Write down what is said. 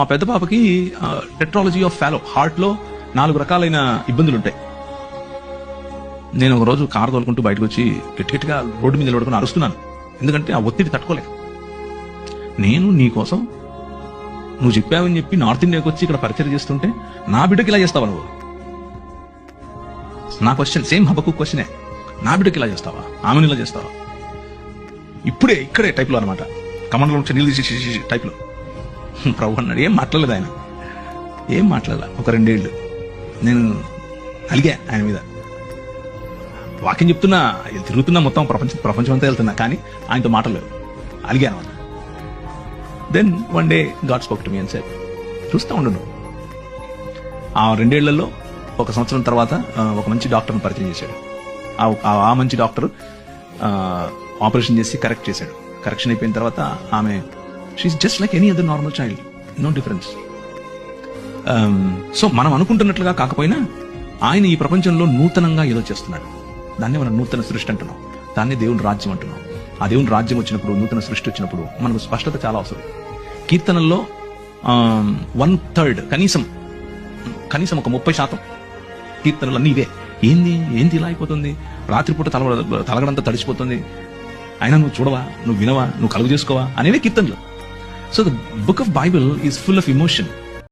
మా పెద్ద పాపకి టెట్రాలజీ ఆఫ్ ఫాలో హార్ట్లో నాలుగు రకాలైన ఇబ్బందులు ఉంటాయి నేను ఒక రోజు కారు తోలుకుంటూ బయటకు వచ్చి గట్టిగా రోడ్డు మీద నిలబడుకుని అరుస్తున్నాను. ఎందుకంటే ఆ ఒత్తిడి తట్టుకోలేక. నేను నీ కోసం నువ్వు చెప్పావని చెప్పి నార్త్ ఇండియాకి వచ్చి ఇక్కడ పరిచయం చేస్తుంటే నా బిడ్డకి ఇలా చేస్తావా నువ్వు? నా క్వశ్చన్ సేమ్ హబకు క్వశ్చనే నా బిడ్డకి ఇలా చేస్తావా? ఆమెను ఇలా చేస్తావా? ఇప్పుడే ఇక్కడే టైప్లో అనమాట కమండలో నుంచి నీళ్ళు తీసి టైప్లో ప్రభు అన్నాడు. ఏం మాట్లాడలేదు ఆయన. ఏం మాట్లాడాల? ఒక రెండేళ్ళు. నేను అలిగా ఆయన మీద. వాక్యం చెప్తున్నా తిరుగుతున్నా మొత్తం ప్రపంచం ప్రపంచం అంతా వెళ్తున్నా కానీ ఆయనతో మాటలేవు అలిగాను అన్న then one day God spoke to me అని సార్ చూస్తూ ఉండను ఆ రెండేళ్ళలో ఒక సంవత్సరం తర్వాత ఒక మంచి డాక్టర్ని పరిచయం చేశాడు. ఆ- ఆ మంచి డాక్టర్ ఆపరేషన్ చేసి కరెక్ట్ చేశాడు. కరెక్షన్ అయిపోయిన తర్వాత ఆమె she just like any other normal child no difference so మనం అనుకుంటున్నట్లుగా కాకపోయినా ఆయన ఈ ప్రపంచంలో నూతనంగా ఏదో చేస్తున్నాడు. దాన్ని మనం నూతన సృష్టి అంటున్నాం. దాన్ని దేవుని రాజ్యం అంటున్నాం. ఆ దేవుని రాజ్యం వచ్చినప్పుడు నూతన సృష్టి వచ్చినప్పుడు మనకు స్పష్టత చాలా అవసరం. కీర్తనల్లో um, వన్ థర్డ్ కనీసం కనీసం ఒక ముప్పై శాతం కీర్తనలు అన్నీ ఇవే. ఏంది? ఏంది ఇలా అయిపోతుంది? రాత్రిపూట తల తలగడంతా తడిసిపోతుంది అయినా నువ్వు చూడవా? నువ్వు వినవా? నువ్వు కలుగు చేసుకోవా? అనేవే కీర్తనలు. So the book of Bible is full of emotion.